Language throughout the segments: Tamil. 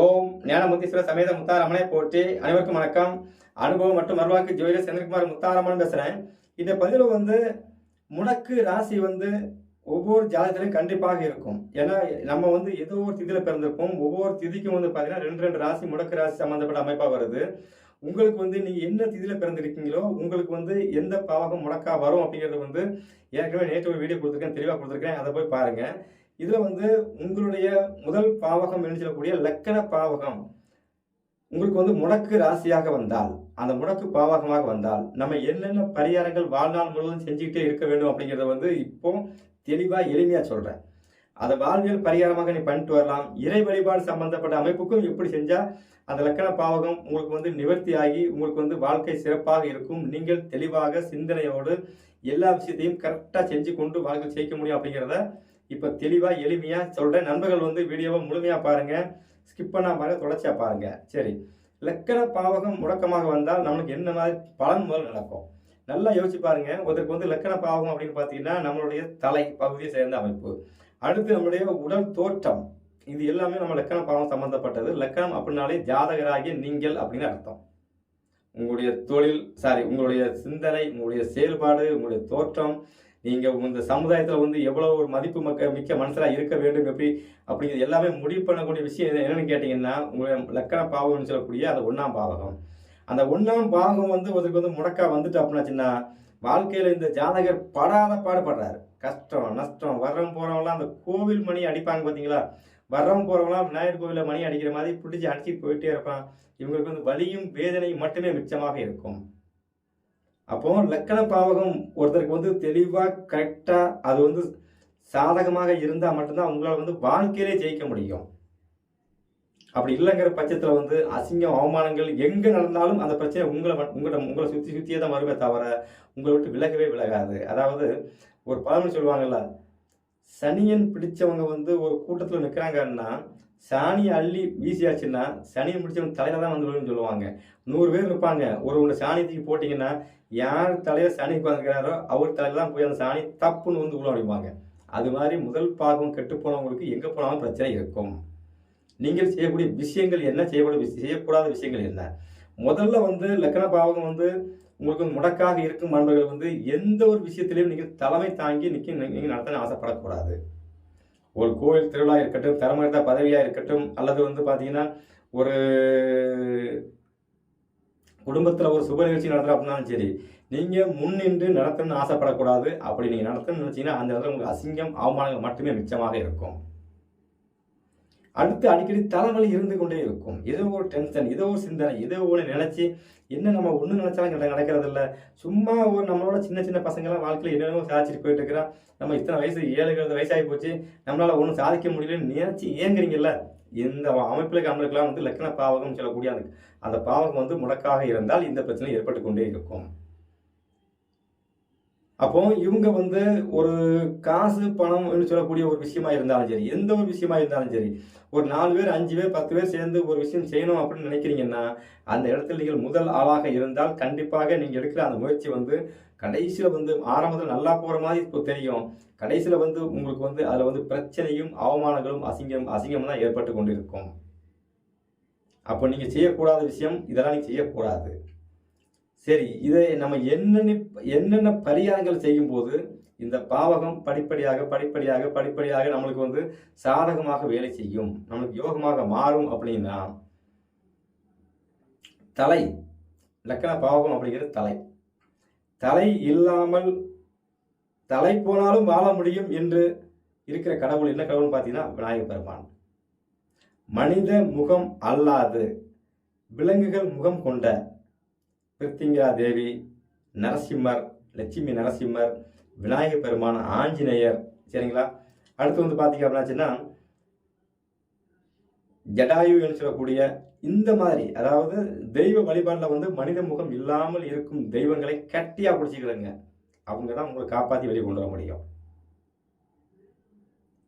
ஓம் ஞானமுத்தீஸ்வர சமேத முத்தாரமனை போற்றி. அனைவருக்கும் வணக்கம். அனுபவம் மற்றும் மறுவாக்கு ஜோதிடர் செந்தில்குமார் முத்தாரமன் பேசுகிறேன் இந்த பதிவில் வந்து முடக்கு ராசி வந்து ஒவ்வொரு ஜாதகத்திலையும் கண்டிப்பாக இருக்கும். ஏன்னா நம்ம வந்து ஏதோ ஒரு திதியில் பிறந்திருப்போம். ஒவ்வொரு திதிக்கும் வந்து பார்த்தீங்கன்னா ரெண்டு ரெண்டு ராசி முடக்கு ராசி சம்மந்தப்பட்ட அமைப்பாக வருது. உங்களுக்கு வந்து நீங்கள் என்ன திதியில் பிறந்திருக்கீங்களோ உங்களுக்கு வந்து எந்த பாவகம் முடக்கா வரும் அப்படிங்கிறது வந்து ஏற்கனவே நேற்று ஒரு வீடியோ கொடுத்துருக்கேன் தெளிவாக கொடுத்துருக்கேன். அதை போய் பாருங்கள் இதில் வந்து உங்களுடைய முதல் பாவகம் என்று சொல்லக்கூடிய லக்கண பாவகம். உங்களுக்கு வந்து முடக்கு ராசியாக வந்தால் அந்த முடக்கு பாவகமாக வந்தால் நம்ம என்னென்ன பரிகாரங்கள் வாழ்நாள் முழுவதும் செஞ்சுக்கிட்டே இருக்க வேண்டும் அப்படிங்கிறத வந்து இப்போ தெளிவாக எளிமையாக சொல்கிறேன் அதை வாழ்வியல் பரிகாரமாக நீ பண்ணிட்டு வரலாம். இறை வழிபாடு சம்பந்தப்பட்ட அமைப்புக்கும் எப்படி செஞ்சால் அந்த லக்கண பாவகம் உங்களுக்கு வந்து நிவர்த்தி ஆகி உங்களுக்கு வந்து வாழ்க்கை சிறப்பாக இருக்கும். நீங்கள் தெளிவாக சிந்தனையோடு எல்லா விஷயத்தையும் கரெக்டாக செஞ்சு கொண்டு வாழ்க்கை ஜெயிக்க முடியும் அப்படிங்கிறத இப்போ தெளிவாக எளிமையாக சொல்கிறேன் நண்பர்கள் வந்து வீடியோவை முழுமையாக பாருங்கள் ஸ்கிப் பண்ணால் பாருங்கள் தொடர்ச்சியாக பாருங்கள் சரி. லக்கண பாவகம் முடக்கமாக வந்தால் நம்மளுக்கு என்ன மாதிரி பலன் முதல் நடக்கும்? நல்லா யோசிச்சு பாருங்க. ஒருத்தருக்கு வந்து லக்கண பாவகம் அப்படின்னு பார்த்தீங்கன்னா நம்மளுடைய தலை பகுதியை சேர்ந்த அமைப்பு. அடுத்து நம்மளுடைய உடல் தோற்றம். இது எல்லாமே நம்ம லக்கண பாவம் சம்மந்தப்பட்டது லக்கணம் அப்படின்னாலே ஜாதகராகிய நீங்கள் அப்படின்னு அர்த்தம். உங்களுடைய தொழில் சாரி உங்களுடைய சிந்தனை உங்களுடைய செயல்பாடு உங்களுடைய தோற்றம் நீங்கள் இந்த சமுதாயத்தில் வந்து எவ்வளோ ஒரு மதிப்பு மக்க மிக்க மனுஷராக இருக்க வேண்டும் எப்படி? அப்படிங்கிறது எல்லாமே முடிவு பண்ணக்கூடிய விஷயம் என்னென்னு கேட்டிங்கன்னா உங்களுடைய லக்கண பாவம்னு சொல்லக்கூடிய அந்த ஒன்றாம் பாவகம். அந்த ஒன்றாம் பாவகம் வந்து ஒருத்தருக்கு வந்து முடக்கா வந்துட்டு அப்படின்னாச்சுன்னா வாழ்க்கையில் இந்த ஜாதகர் படாத பாடுபடுறாரு. கஷ்டம் நஷ்டம் வர்றவன் போகிறவங்களாம் அந்த கோவில் மணி அடிப்பாங்க பார்த்தீங்களா வர்றவங்க போகிறவங்களாம் விநாயகர் கோவிலில் மணி அடிக்கிற மாதிரி பிடிச்சி அடிச்சு போயிட்டே இருப்பான். இவங்களுக்கு வந்து வலியும் வேதனையும் மட்டுமே மிச்சமாக இருக்கும். அப்போ லக்கண பாவகம் ஒருத்தருக்கு வந்து தெளிவாக கரெக்டாக அது வந்து சாதகமாக இருந்தால் மட்டும்தான் உங்களால் வந்து வாழ்க்கையிலே ஜெயிக்க முடியும். அப்படி இல்லைங்கிற பட்சத்தில் வந்து அசிங்கம் அவமானங்கள் எங்கே நடந்தாலும் அந்த பிரச்சனை உங்களை மட்- உங்களை உங்களை சுற்றி சுற்றியே தான் வருமே தவிர உங்களை விட்டு விலகவே விலகாது. அதாவது ஒரு பழமொழி சொல்லுவாங்கல்ல சனியன் பிடிச்சவங்க வந்து ஒரு கூட்டத்தில் நிற்கிறாங்கன்னா சாணியை அள்ளி வீசியாச்சுன்னா சனியை முடிச்சவங்க தலையில தான் வந்து விழுன்னு சொல்லுவாங்க. நூறு பேர் இருப்பாங்க. ஒரு ஒன்று சாணியத்துக்கு போட்டிங்கன்னா யார் தலையில சனி உட்காந்துருக்கிறாரோ அவர் தலையில தான் போய் அந்த சாணி தப்புன்னு வந்து உள்ள அடிப்பாங்க அது மாதிரி முதல் பாகம் கெட்டு போனவங்களுக்கு எங்கே போனாலும் பிரச்சனை இருக்கும். நீங்கள் செய்யக்கூடிய விஷயங்கள் என்ன? செய்யக்கூடிய செய்யக்கூடாத விஷயங்கள் என்ன? முதல்ல வந்து லக்கண பாவகம் வந்து உங்களுக்கு வந்து முடக்காக இருக்கும் நண்பர்கள் வந்து எந்த ஒரு விஷயத்திலையும் நீங்கள் தலைமை தாங்கி நிற்க நீங்கள் நடத்தணும் ஆசைப்படக்கூடாது. ஒரு கோயில் திருவிழா இருக்கட்டும் தரமறுத்த பதவியாக இருக்கட்டும் அல்லது வந்து பார்த்தீங்கன்னா ஒரு குடும்பத்தில் ஒரு சுப நிகழ்ச்சி நடத்துகிற அப்படின்னாலும் சரி நீங்கள் முன்னின்று நடத்தணும்னு ஆசைப்படக்கூடாது. அப்படி நீங்கள் நடத்தணும்னு நினச்சிங்கன்னா அந்த இடத்துல உங்களுக்கு அசிங்கம் அவமானங்கள் மட்டுமே மிச்சமாக இருக்கும். அடுத்து அடிக்கடி தலைவலி இருந்து கொண்டே இருக்கும். ஏதோ ஒரு டென்ஷன் ஏதோ ஒரு சிந்தனை ஏதோ ஒன்று நினச்சி என்ன நம்ம ஒன்று நினச்சாலும் நட- நடக்கிறது இல்லை சும்மா ஒரு நம்மளோட சின்ன சின்ன பசங்களாம் வாழ்க்கையில் என்னென்னமோ சாதிச்சுட்டு போயிட்டு இருக்கிறான் நம்ம இத்தனை வயசு ஏழு எழுபது வயசாகி போச்சு. நம்மளால் ஒன்றும் சாதிக்க முடியலன்னு நினைச்சு ஏங்குறீங்கல்ல? இந்த அமைப்பில் நம்மளுக்கெல்லாம் வந்து லக்கண பாவகம் சொல்லக்கூடிய அந்த அந்த பாவகம் வந்து முடக்காக இருந்தால் இந்த பிரச்சனை ஏற்பட்டு கொண்டே இருக்கும். அப்போ இவங்க வந்து ஒரு காசு பணம் சொல்லக்கூடிய ஒரு விஷயமா இருந்தாலும் சரி எந்த ஒரு விஷயமா இருந்தாலும் சரி ஒரு நாலு பேர் அஞ்சு பேர் பத்து பேர் சேர்ந்து ஒரு விஷயம் செய்யணும் அப்படின்னு நினைக்கிறீங்கன்னா அந்த இடத்துல நீங்கள் முதல் ஆளாக இருந்தால் கண்டிப்பாக நீங்கள் எடுக்கிற அந்த முயற்சி வந்து கடைசியில் வந்து ஆரம்பத்தில் நல்லா போகிற மாதிரி இப்போ தெரியும். கடைசியில் வந்து உங்களுக்கு வந்து அதில் வந்து பிரச்சனையும் அவமானங்களும் அசிங்கம் அசிங்கம் தான் ஏற்பட்டு கொண்டிருக்கும். அப்போ நீங்கள் செய்யக்கூடாத விஷயம் இதெல்லாம் நீங்கள் செய்யக்கூடாது. சரி இதை நம்ம என்னென்ன என்னென்ன பரிகாரங்கள் செய்யும்போது இந்த பாவகம் படிப்படியாக படிப்படியாக படிப்படியாக நம்மளுக்கு வந்து சாதகமாக வேலை செய்யும் நம்மளுக்கு யோகமாக மாறும் அப்படின்னா தலை லக்கண பாவகம் அப்படிங்கிறது தலை. தலை இல்லாமல் தலை போனாலும் வாழ முடியும் என்று இருக்கிற கடவுள் என்ன கடவுள்னு பார்த்தீங்கன்னா விநாயகர் பெருமான். மனித முகம் அல்லாது விலங்குகள் முகம் கொண்ட பிருத்திங்கா தேவி நரசிம்மர் லட்சுமி நரசிம்மர் விநாயகர் பெருமான் ஆஞ்சநேயர். சரிங்களா? அடுத்து வந்து பார்த்தீங்க அப்படின்னாச்சுன்னா ஜடாயு என்று சொல்லக்கூடிய இந்த மாதிரி அதாவது தெய்வ வழிபாட்டில் வந்து மனித முகம் இல்லாமல் இருக்கும் தெய்வங்களை கட்டியாக பிடிச்சிக்கிறங்க அவங்க தான் உங்களை காப்பாற்றி வெளியே கொண்டு வர முடியும்.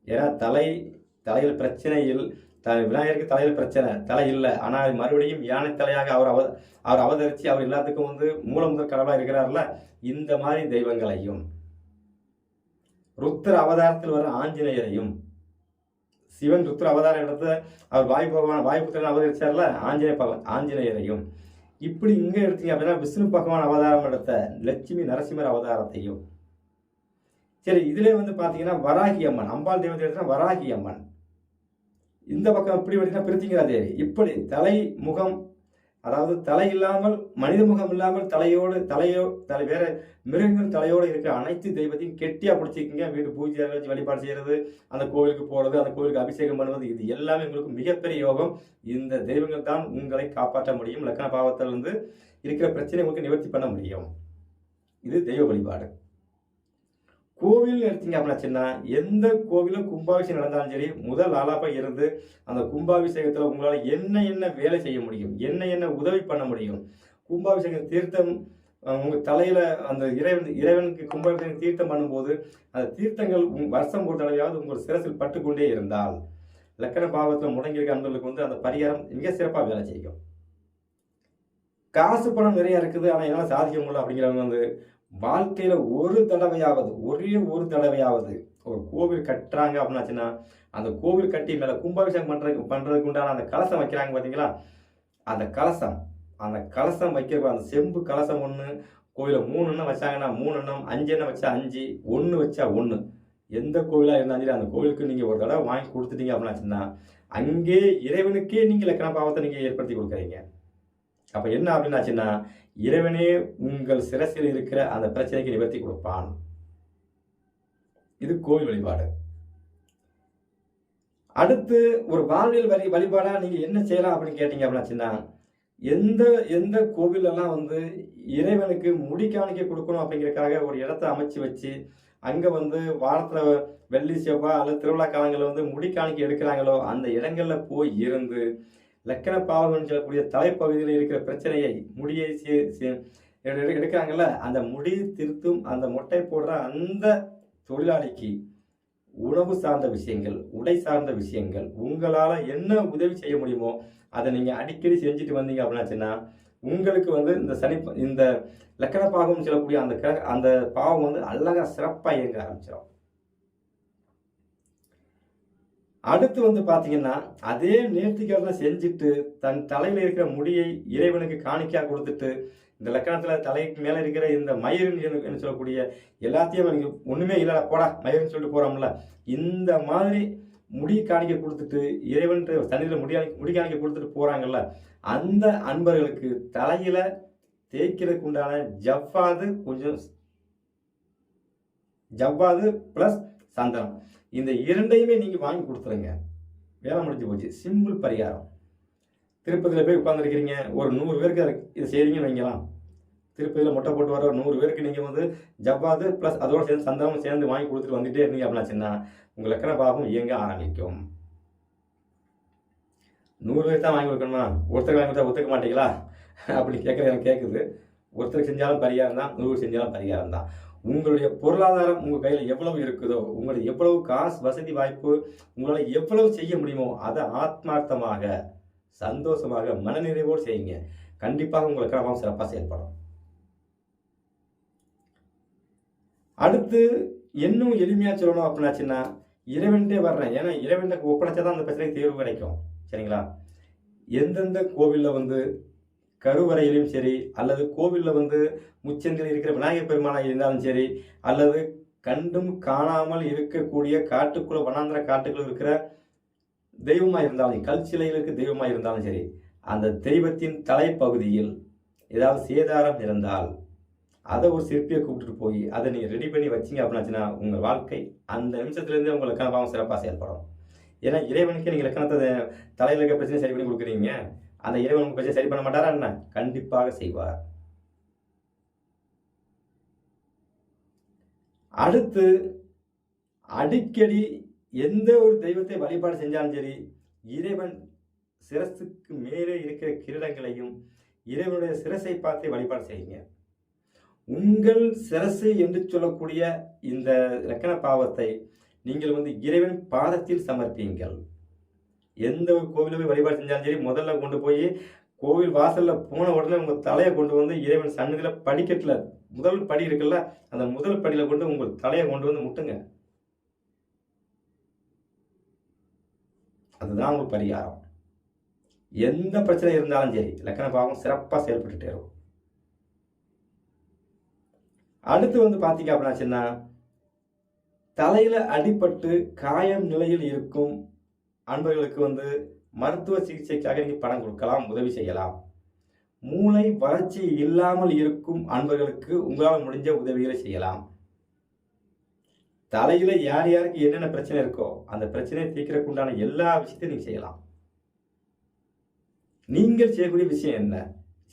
ஏன்னா தலை தலையில் பிரச்சனையில் த விநாயகருக்கு தலையில் பிரச்சனை தலை இல்லை. ஆனால் மறுபடியும் யானை தலையாக அவர் அவ அவர் அவதரித்து அவர் எல்லாத்துக்கும் வந்து மூல முதல் கடவுளாக இருக்கிறார்ல இந்த மாதிரி தெய்வங்களையும். ருத்ர அவதாரத்தில் வர ஆஞ்சநேயரையும் சிவன் ருத்ர அவதாரம் எடுத்து அவர் வாய் பகவான் வாயுபுத்திரன் அவதரிச்சார்ல ஆஞ்சநேய பகவான் ஆஞ்சநேயரையும். இப்படி இங்கே எடுத்தீங்க அப்படின்னா விஷ்ணு பகவான் அவதாரம் எடுத்த லட்சுமி நரசிம்மர் அவதாரத்தையும். சரி இதுலேயே வந்து பார்த்தீங்கன்னா வராகி அம்மன் அம்பாள் தெய்வத்தை எடுத்தா வராகி அம்மன். இந்த பக்கம் இப்படி பார்த்தீங்கன்னா பிரித்திங்கரா தேவி இப்படி தலை முகம் அதாவது தலை இல்லாமல் மனித முகம் இல்லாமல் தலையோடு தலையோ தலை வேற மிருகங்கள் தலையோடு இருக்கிற அனைத்து தெய்வத்தையும் கெட்டியாக பிடிச்சிக்கிங்க வீடு பூஜை வச்சு வழிபாடு செய்கிறது அந்த கோவிலுக்கு போகிறது அந்த கோவிலுக்கு அபிஷேகம் பண்ணுவது இது எல்லாமே உங்களுக்கு மிகப்பெரிய யோகம். இந்த தெய்வங்கள் தான் உங்களை காப்பாற்ற முடியும். லக்கண பாவத்திலிருந்து இருக்கிற பிரச்சனை உங்களுக்கு நிவர்த்தி பண்ண முடியும். இது தெய்வ வழிபாடு. கோவில் எடுத்தீங்க அப்படின்னாச்சுன்னா எந்த கோவிலும் கும்பாபிஷேகம் நடந்தாலும் சரி முதல் ஆளாப்ப இருந்து அந்த கும்பாபிஷேகத்தில் உங்களால் என்ன என்ன வேலை செய்ய முடியும்? என்ன என்ன உதவி பண்ண முடியும்? கும்பாபிஷேகம் தீர்த்தம் உங்கள் உங்க தலையில அந்த இறைவன் இறைவனுக்கு கும்பாபிஷேகம் தீர்த்தம் பண்ணும்போது அந்த தீர்த்தங்கள் உங்க வருஷம் ஒரு தடவையாவது உங்கள் சிரசில் பட்டுக்கொண்டே இருந்தால் லக்கண பாவத்தில் முடங்கியிருக்க அன்பர்களுக்கு வந்து அந்த பரிகாரம் மிக சிறப்பாக வேலை செய்யும். காசு பணம் நிறைய இருக்குது ஆனால் என்னால் சாதிக்க முடியல அப்படிங்கிறவங்க வந்து வாழ்க்கையில ஒரு தடவையாவது ஒரே ஒரு தடவையாவது ஒரு கோவில் கட்டுறாங்க அப்படின்னாச்சுன்னா அந்த கோவில் கட்டி மேல கும்பாபிஷேகம் பண்றதுக்கு பண்றதுக்கு உண்டான அந்த கலசம் வைக்கிறாங்க பாத்தீங்களா? அந்த கலசம் அந்த கலசம் வைக்கிற அந்த செம்பு கலசம் ஒன்று கோயில மூணு எண்ணம் வச்சாங்கன்னா மூணு எண்ணம் அஞ்சு எண்ணம் வச்சா அஞ்சு ஒன்று வச்சா ஒன்று எந்த கோவிலாக இருந்தாலும் சரி அந்த கோவிலுக்கு நீங்கள் ஒரு தடவை வாங்கி கொடுத்துட்டீங்க அப்படின்னாச்சுன்னா அங்கே இறைவனுக்கே நீங்கள் லக்கண பாவத்தை நீங்கள் ஏற்படுத்தி கொடுக்குறீங்க. அப்போ என்ன அப்படின்னாச்சுன்னா இறைவனே உங்கள் சிரசில் இருக்கிற அந்த பிரச்சனைக்கு நிவர்த்தி கொடுப்பான். இது கோவில் வழிபாடு. அடுத்து ஒரு வாழ்வில் வழி வழிபாடாக நீங்கள் என்ன செய்யலாம் அப்படின்னு கேட்டீங்க அப்படின்னாச்சுன்னா எந்த எந்த கோவிலெல்லாம் வந்து இறைவனுக்கு முடி காணிக்க கொடுக்கணும் அப்படிங்கிறதுக்காக ஒரு இடத்த அமைச்சு வச்சு அங்கே வந்து வாரத்தில் வெள்ளி செவ்வாய் அல்லது திருவிழா காலங்களில் வந்து முடி காணிக்க எடுக்கிறாங்களோ அந்த இடங்களில் போய் இருந்து லக்கண பாவம் சொல்லக்கூடிய தலைப்பகுதியில் இருக்கிற பிரச்சனையை முடியை எடு- எடுக்கிறாங்கல்ல அந்த முடி திருத்தும் அந்த மொட்டை போடுற அந்த தொழிலாளிக்கு உணவு சார்ந்த விஷயங்கள் உடை சார்ந்த விஷயங்கள் உங்களால் என்ன உதவி செய்ய முடியுமோ அதை நீங்கள் அடிக்கடி செஞ்சுட்டு வந்தீங்க அப்படின்னாச்சுன்னா உங்களுக்கு வந்து இந்த சனி இந்த லக்கண பாகம்னு சொல்லக்கூடிய அந்த கிரக அந்த பாவம் வந்து அழகாக சிறப்பாக இயங்க ஆரம்பிச்சிடும் அடுத்து வந்து பார்த்தீங்கன்னா அதே நேர்த்திக்கடனை செஞ்சுட்டு தன் தலையில் இருக்கிற முடியை இறைவனுக்கு காணிக்கையா கொடுத்துட்டு இந்த லக்கணத்தில் தலைக்கு மேலே இருக்கிற இந்த மயிருன்னு என்று சொல்லக்கூடிய எல்லாத்தையும் நீங்க ஒன்றுமே இல்லை போடா மயிருன்னு சொல்லிட்டு போகிறோம்ல இந்த மாதிரி முடி காணிக்க கொடுத்துட்டு இறைவன் தண்ணியில் முடி முடி காணிக்க கொடுத்துட்டு போகிறாங்கல்ல அந்த அன்பர்களுக்கு தலையில் தேய்க்கிறதுக்கு உண்டான ஜவ்வாது கொஞ்சம் ஜவ்வாது ப்ளஸ் சந்தனம். இந்த இரண்டையுமே நீங்கள் வாங்கி கொடுத்துருங்க. வேலை முடிஞ்சு போச்சு. சிம்பிள் பரிகாரம். திருப்பதியில் போய் உட்காந்துருக்கிறீங்க ஒரு நூறு பேருக்கு அதை இதை செய்கிறீங்கன்னு வைங்களாம் திருப்பதியில் மொட்டை போட்டு வர ஒரு நூறு பேருக்கு நீங்கள் வந்து ஜவ்வாது ப்ளஸ் அதோட சேர்ந்து சந்தனமும் சேர்ந்து வாங்கி கொடுத்துட்டு வந்துட்டே இருந்தீங்க அப்படின்னாச்சுன்னா உங்கள் லக்கண பாவம் இயங்க ஆரம்பிக்கும். நூறு பேர் தான் வாங்கி கொடுக்கணுமா? ஒருத்தருக்கு வாங்கி கொடுத்தா ஒத்துக்க மாட்டீங்களா? அப்படி கேட்குறது எனக்கு கேட்குது ஒருத்தருக்கு செஞ்சாலும் பரிகாரம் தான் நூறு செஞ்சாலும் பரிகாரம் தான். உங்களுடைய பொருளாதாரம் உங்கள் கையில் எவ்வளவு இருக்குதோ உங்களுக்கு எவ்வளவு காசு வசதி வாய்ப்பு உங்களால் எவ்வளவு செய்ய முடியுமோ அதை ஆத்மார்த்தமாக சந்தோஷமாக மனநிறைவோடு செய்யுங்க. கண்டிப்பாக உங்களுக்கு கிரமம் சிறப்பாக செயல்படும். அடுத்து இன்னும் எளிமையாக சொல்லணும் அப்படின்னாச்சுன்னா இறைவன்ட்டே வர்றேன். ஏன்னா இறைவனுக்கு ஒப்படைச்சாதான் அந்த பிரச்சனைக்கு தீர்வு கிடைக்கும். சரிங்களா? எந்தெந்த கோவிலில் வந்து கருவறையிலும் சரி அல்லது கோவிலில் வந்து முச்சந்தில் இருக்கிற விநாயகர் பெருமானாக இருந்தாலும் சரி அல்லது கண்டும் காணாமல் இருக்கக்கூடிய காட்டுக்குள்ள வனாந்திர காட்டுக்குள்ள இருக்கிற தெய்வமாக இருந்தாலும் கல் சிலையில் இருக்க தெய்வமாக இருந்தாலும் சரி அந்த தெய்வத்தின் தலைப்பகுதியில் ஏதாவது சேதாரம் இருந்தால் அதை ஒரு சிற்பியை கூப்பிட்டுட்டு போய் அதை நீங்கள் ரெடி பண்ணி வச்சிங்க அப்படின்னாச்சுன்னா உங்கள் வாழ்க்கை அந்த நிமிஷத்துலேருந்து உங்கள் லக்கண சிறப்பாக செயல்படும். ஏன்னா இறைவனுக்கு நீங்கள் லக்கணத்தை தலையில் இருக்க பிரச்சனை சரி பண்ணி கொடுக்குறீங்க. அந்த இறைவன் உங்கள் பிரச்சனை சரி பண்ண மாட்டாரா என்ன? கண்டிப்பாக செய்வார். அடுத்து அடிக்கடி எந்த ஒரு தெய்வத்தை வழிபாடு செஞ்சாலும் சரி இறைவன் சிரசுக்கு மேலே இருக்கிற கிரீடங்களையும் இறைவனுடைய சிரசை பார்த்து வழிபாடு செய்யுங்க. உங்கள் சிரசு என்று சொல்லக்கூடிய இந்த லக்கண பாவத்தை நீங்கள் வந்து இறைவன் பாதத்தில் சமர்ப்பியுங்கள். எந்த ஒரு கோவிலில் போய் வழிபாடு செஞ்சாலும் சரி முதல்ல கொண்டு போய் கோவில் வாசலில் போன உடனே உங்கள் தலையை கொண்டு வந்து இறைவன் சன்னதியில் படிக்கட்டில் முதல் படி இருக்குல்ல அந்த முதல் படியில் கொண்டு உங்கள் தலையை கொண்டு வந்து முட்டுங்க. அதுதான் உங்கள் பரிகாரம். எந்த பிரச்சனை இருந்தாலும் சரி லக்கண பாவம் சிறப்பாக செயல்பட்டுட்டே இருக்கும். அடுத்து வந்து பார்த்தீங்க அப்படின்னாச்சுன்னா தலையில் அடிபட்டு காயம் நிலையில் இருக்கும் அன்பர்களுக்கு வந்து மருத்துவ சிகிச்சைக்காக நீங்கள் பணம் கொடுக்கலாம் உதவி செய்யலாம். மூளை வளர்ச்சி இல்லாமல் இருக்கும் அன்பர்களுக்கு உங்களால் முடிஞ்ச உதவிகளை செய்யலாம். தலையில் யார் யாருக்கு என்னென்ன பிரச்சனை இருக்கோ அந்த பிரச்சனையை தீர்க்கறதுக்கு உண்டான எல்லா விஷயத்தையும் நீங்கள் செய்யலாம். நீங்கள் செய்யக்கூடிய விஷயம் என்ன?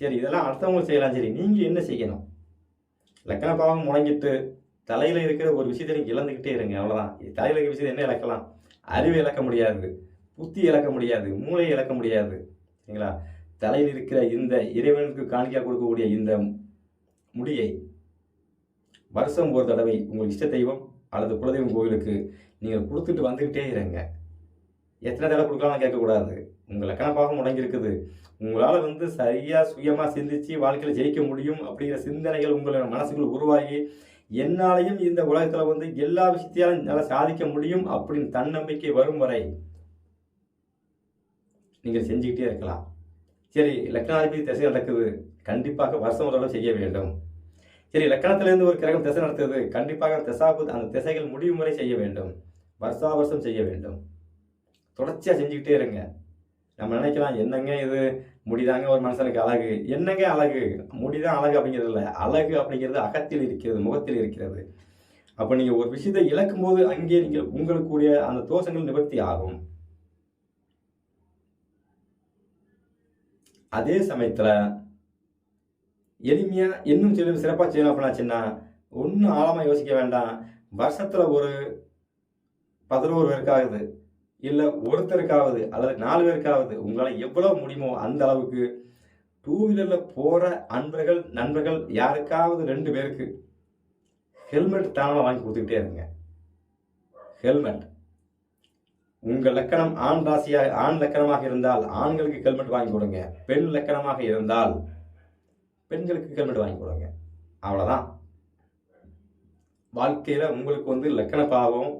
சரி இதெல்லாம் அடுத்தவங்க செய்யலாம். சரி நீங்கள் என்ன செய்யணும்? லக்கண பாவம் முடங்கிட்டு தலையில் இருக்கிற ஒரு விஷயத்தை நீங்க இழந்துக்கிட்டே இருங்க. அவ்வளோதான் தலையில் இருக்கிற விஷயத்தை என்ன இழக்கலாம்? அறிவை இழக்க முடியாது புத்தி இழக்க முடியாது மூளையை இழக்க முடியாது. சரிங்களா? தலையில் இருக்கிற இந்த இறைவனுக்கு காணிக்கா கொடுக்கக்கூடிய இந்த முடியை வருஷம் ஒரு தடவை உங்கள் இஷ்ட தெய்வம் அல்லது குலதெய்வம் கோவிலுக்கு நீங்கள் கொடுத்துட்டு வந்துக்கிட்டே இருங்க. எத்தனை தடவை கொடுக்கலாம் கேட்கக்கூடாது. உங்கள் லக்கணப்பாகம் முடங்கியிருக்குது. உங்களால் வந்து சரியாக சுயமாக சிந்திச்சு வாழ்க்கையில் ஜெயிக்க முடியும் அப்படிங்கிற சிந்தனைகள் உங்களை மனசுக்குள் உருவாகி என்னாலையும் இந்த உலகத்தில் வந்து எல்லா விஷயத்தையும் என்னால் சாதிக்க முடியும் அப்படின்னு தன்னம்பிக்கை வரும் வரை நீங்கள் செஞ்சுக்கிட்டே இருக்கலாம். சரி லக்னாதிபதி திசை நடக்குது. கண்டிப்பாக வருஷம் ஒரு செய்ய வேண்டும். சரி லக்கணத்திலேருந்து ஒரு கிரகம் திசை நடத்துது கண்டிப்பாக திசாபு அந்த திசைகள் முடியும் வரை செய்ய வேண்டும். வருஷா வருஷம் செய்ய வேண்டும். தொடர்ச்சியாக செஞ்சுக்கிட்டே இருங்க. நம்ம நினைக்கலாம் என்னங்க இது? முடிதாங்க ஒரு மனுஷனுக்கு அழகு. என்னங்க அழகு? முடிதான் அழகு அப்படிங்கிறது இல்லை. அழகு அப்படிங்கிறது அகத்தில் இருக்கிறது முகத்தில் இருக்கிறது. அப்போ நீங்கள் ஒரு விஷயத்தை இழக்கும் போது அங்கே நீங்கள் உங்களுக்குரிய அந்த தோஷங்கள் நிவர்த்தி ஆகும். அதே சமயத்தில் எளிமையாக இன்னும் சில சிறப்பாக செய்யணும் அப்படின்னாச்சுன்னா ஒன்றும் ஆழமாக யோசிக்க வேண்டாம். வருஷத்தில் ஒரு பதினோரு பேருக்காகுது இல்லை ஒருத்தருக்காவது அல்லது நாலு பேருக்காவது உங்களால் எவ்வளோ முடியுமோ அந்த அளவுக்கு டூ வீலரில் போகிற அன்பர்கள் நண்பர்கள் யாருக்காவது ரெண்டு பேருக்கு ஹெல்மெட் தானாக வாங்கி கொடுத்துக்கிட்டே இருங்க. ஹெல்மெட் உங்கள் லக்கணம் ஆண் ராசியாக ஆண் லக்கணமாக இருந்தால் ஆண்களுக்கு ஹெல்மெட் வாங்கி கொடுங்க. பெண் லக்கணமாக இருந்தால் பெண்களுக்கு ஹெல்மெட் வாங்கி கொடுங்க. அவ்வளோதான் வாழ்க்கையில் உங்களுக்கு வந்து லக்கண பாவம்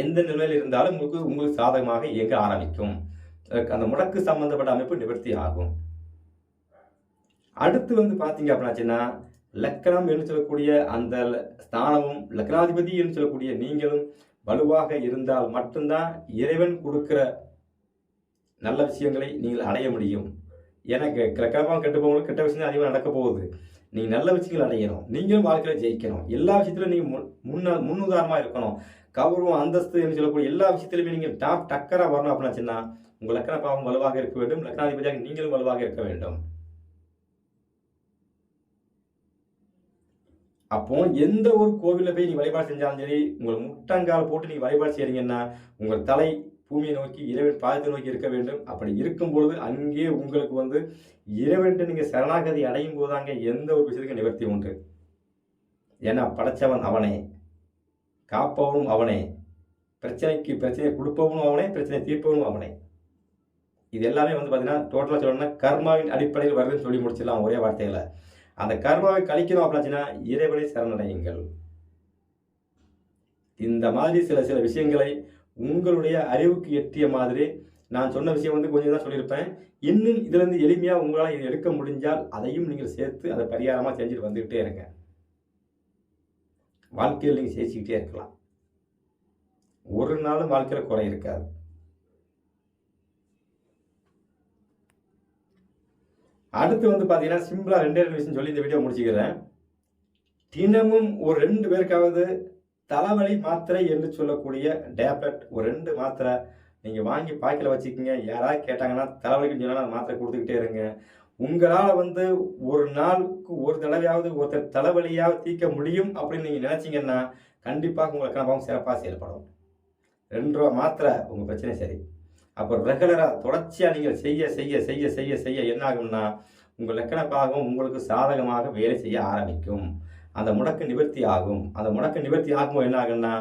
எந்த நிலையில் இருந்தாலும் உங்களுக்கு உங்களுக்கு சாதகமாக இயங்க ஆரம்பிக்கும். அந்த முடக்கு சம்பந்தப்பட்ட அமைப்பு நிவர்த்தி ஆகும். அடுத்து வந்து பார்த்தீங்க அப்படின்னாச்சுன்னா லக்கணம் என்று சொல்லக்கூடிய அந்த ஸ்தானமும் லக்னாதிபதி என்று சொல்லக்கூடிய நீங்களும் வலுவாக இருந்தால் மட்டும்தான் இறைவன் கொடுக்கிற நல்ல விஷயங்களை நீங்கள் அடைய முடியும். எனக்கு கிரகமாக கெட்டு போகணும் கெட்ட விஷயம் அதிகமாக நடக்க போகுது. நீங்கள் நல்ல விஷயங்கள் அடையணும். நீங்களும் வாழ்க்கையில் ஜெயிக்கணும். எல்லா விஷயத்திலும் நீங்கள் முன் முன்ன முன்னுதாரணமாக இருக்கணும். கௌரவம் அந்தஸ்து என்று சொல்லக்கூடிய எல்லா விஷயத்திலுமே நீங்கள் டாப் டக்கராக வரணும் அப்படின்னாச்சுன்னா உங்கள் லக்கண பாவம் வலுவாக இருக்க வேண்டும். லக்னாதிபதியாக நீங்களும் வலுவாக இருக்க வேண்டும். அப்போ எந்த ஒரு கோவிலில் போய் நீ வழிபாடு செஞ்சாலும் சரி உங்கள் முட்டங்கால் போட்டு நீ வழிபாடு செய்றீங்கன்னா உங்கள் தலை பூமியை நோக்கி இறைவன் பாதத்தை நோக்கி இருக்க வேண்டும். அப்படி இருக்கும் பொழுது அங்கே உங்களுக்கு வந்து இறைவன்ட்டு நீங்கள் சரணாகதி அடையும் போது அங்கே எந்த ஒரு விஷயத்துக்கு நிவர்த்தி உண்டு. ஏன்னா படைச்சவன் அவனே. காப்பவனும் அவனே. பிரச்சனைக்கு பிரச்சனையை கொடுப்பவனும் அவனே பிரச்சனை தீர்ப்பவனும் அவனே. இது எல்லாமே வந்து பார்த்தீங்கன்னா டோட்டலாக சொல்லணும்னா கர்மாவின் அடிப்படையில் வருதுன்னு சொல்லி முடிச்சிடலாம் ஒரே வார்த்தையில். அந்த கர்மாவை கழிக்கணும் அப்படின்னா இறைவனை சரணடையுங்கள். இந்த மாதிரி சில சில விஷயங்களை உங்களுடைய அறிவுக்கு எட்டிய மாதிரி நான் சொன்ன விஷயம் வந்து கொஞ்சம் தான் சொல்லியிருப்பேன். இன்னும் இதுலேருந்து எளிமையாக உங்களால் இதை எடுக்க முடிஞ்சால் அதையும் நீங்கள் சேர்த்து அதை பரிகாரமாக செஞ்சுட்டு வந்துக்கிட்டே இருங்க. வாழ்க்கையில் நீங்கள் ஜெயிச்சுக்கிட்டே இருக்கலாம். ஒரு நாளும் வாழ்க்கையில் குறை இருக்காது. அடுத்து வந்து பார்த்தீங்கன்னா சிம்பிளாக ரெண்டே ரெண்டு விஷயம் சொல்லி இந்த வீடியோ முடிச்சுக்கிறேன். தினமும் ஒரு ரெண்டு பேருக்காவது தலைவலி மாத்திரை என்று சொல்லக்கூடிய டேப்லெட் ஒரு ரெண்டு மாத்திரை நீங்கள் வாங்கி பாக்கில் வச்சுக்கோங்க. யாராவது கேட்டாங்கன்னா தலைவலிக்குன்னு சொன்னால் மாத்திரை கொடுத்துக்கிட்டே இருங்க. உங்களால் வந்து ஒரு நாளுக்கு ஒரு தடவையாவது ஒருத்தர் தலைவலியாக தீர்க்க முடியும் அப்படின்னு நீங்கள் நினச்சிங்கன்னா கண்டிப்பாக உங்களுக்கு கணப்பாகவும் சிறப்பாக செயல்படும். ரெண்டு ரூபா மாத்திரை உங்கள் பிரச்சனை சரி. அப்போ ரெகுலராக தொடர்ச்சியாக நீங்கள் செய்ய செய்ய செய்ய செய்ய செய்ய என்ன ஆகும்னா உங்கள் லக்கணப்பாகவும் உங்களுக்கு சாதகமாக வேலை செய்ய ஆரம்பிக்கும். அந்த முடக்கு நிவர்த்தி ஆகும். அந்த முடக்கு நிவர்த்தி ஆகும்போது என்ன ஆகும்னா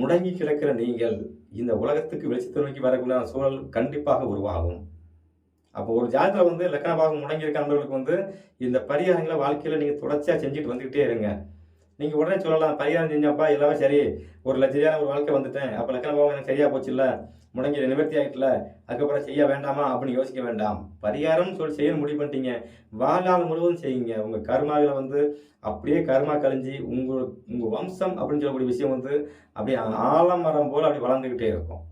முடங்கி கிடக்கிற நீங்கள் இந்த உலகத்துக்கு வெளிச்சத்தை நோக்கி வரக்கூடிய சூழல் கண்டிப்பாக உருவாகும். அப்போ ஒரு ஜாதகத்தில் வந்து லக்கண பாகம் முடங்கி நண்பர்களுக்கு வந்து இந்த பரிகாரங்களை வாழ்க்கையில் நீங்கள் தொடர்ச்சியாக செஞ்சுட்டு வந்துக்கிட்டே இருங்க. நீங்கள் உடனே சொல்லலாம் பரிகாரம் செஞ்சப்பா எல்லாமே சரி. ஒரு லட்சரியான ஒரு வாழ்க்கை வந்துட்டேன். அப்போ லக்கண பாகம் எனக்கு சரியாக போச்சு இல்லை முடங்கி நிவர்த்தி ஆகிட்டல அதுக்கப்புறம் செய்ய வேண்டாமா? அப்படின்னு யோசிக்க வேண்டாம். பரிகாரம்னு சொல்லி செய்ய முடிவு பண்ணிட்டீங்க. வாழ்நாள் முழுவதும் செய்யுங்க. உங்கள் கர்மாவில் வந்து அப்படியே கர்மா கழிஞ்சு உங்கள் உங்கள் வம்சம் அப்படின்னு சொல்லக்கூடிய விஷயம் வந்து அப்படியே ஆலமரம் போல் அப்படி வளர்ந்துக்கிட்டே இருக்கும்.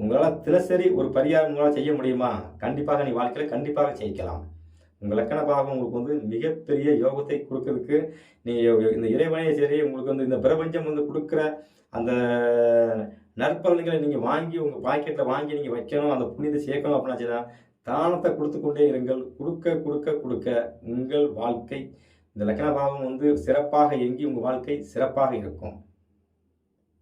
உங்களால் தினசரி ஒரு பரிகாரம் உங்களால் செய்ய முடியுமா? கண்டிப்பாக நீ வாழ்க்கையில் கண்டிப்பாக ஜெயிக்கலாம். உங்கள் லக்கண பாகம் உங்களுக்கு வந்து மிகப்பெரிய யோகத்தை கொடுக்கறதுக்கு நீ இந்த இறைவனே சரி உங்களுக்கு வந்து இந்த பிரபஞ்சம் வந்து கொடுக்குற அந்த நற்பலன்களை நீங்கள் வாங்கி உங்கள் பாக்கெட்டில் வாங்கி நீங்கள் வைக்கணும் அந்த புனித சேர்க்கணும் அப்படின்னாச்சுன்னா தானத்தை கொடுத்து கொண்டே இருங்கள். கொடுக்க கொடுக்க கொடுக்க உங்கள் வாழ்க்கை. இந்த லக்கண பாவம் வந்து சிறப்பாக எங்கி உங்கள் வாழ்க்கை சிறப்பாக இருக்கும்.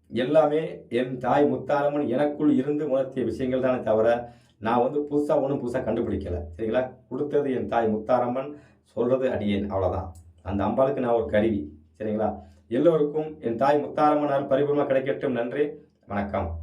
எல்லாமே என் தாய் முத்தாரம்மன் எனக்குள் இருந்து உணர்த்திய விஷயங்கள் தானே தவிர நான் வந்து புதுசாக ஒன்றும் புதுசாக கண்டுபிடிக்கலை. சரிங்களா? கொடுத்தது என் தாய் முத்தாரம்மன் சொல்கிறது அடியேன். அவ்வளோதான் அந்த அம்பாளுக்கு நான் ஒரு கருவி. சரிங்களா? எல்லோருக்கும் என் தாய் முத்தாரம்மனால் பரிபூர்ணமாக கிடைக்கட்டும். நன்றி. வணக்கம்.